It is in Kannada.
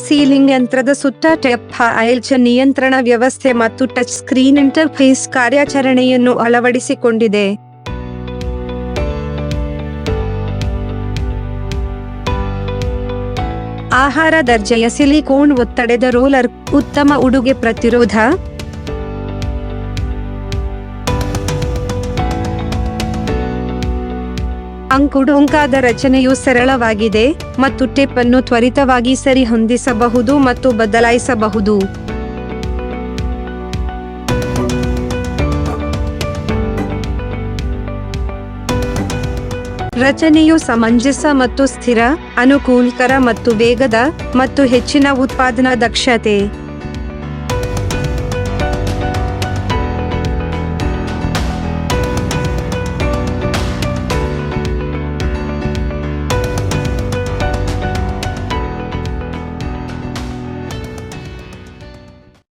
ಸೀಲಿಂಗ್ ಯಂತ್ರದ ಸುತ್ತ ಟೆಪ್ ಐಲ್ಚ ನಿಯಂತ್ರಣ ವ್ಯವಸ್ಥೆ ಮತ್ತು ಟಚ್ ಸ್ಕ್ರೀನ್ ಇಂಟರ್ಫೇಸ್ ಕಾರ್ಯಾಚರಣೆಯನ್ನು ಅಳವಡಿಸಿಕೊಂಡಿದೆ. ಆಹಾರ ದರ್ಜೆಯ ಸಿಲಿಕೋನ್ ಒತ್ತಡದ ರೋಲರ್, ಉತ್ತಮ ಉಡುಗೆ ಪ್ರತಿರೋಧ. ಅಂಕುಡೊಂಕಾದ ರಚನೆಯು ಸರಳವಾಗಿದೆ ಮತ್ತು ಟಿಪ್ ಅನ್ನು ತ್ವರಿತವಾಗಿ ಸರಿಹೊಂದಿಸಬಹುದು ಮತ್ತು ಬದಲಾಯಿಸಬಹುದು. ರಚನೆಯು ಸಮಂಜಸ ಮತ್ತು ಸ್ಥಿರ, ಅನುಕೂಲಕರ ಮತ್ತು ವೇಗದ ಮತ್ತು ಹೆಚ್ಚಿನ ಉತ್ಪಾದನಾ ದಕ್ಷತೆ.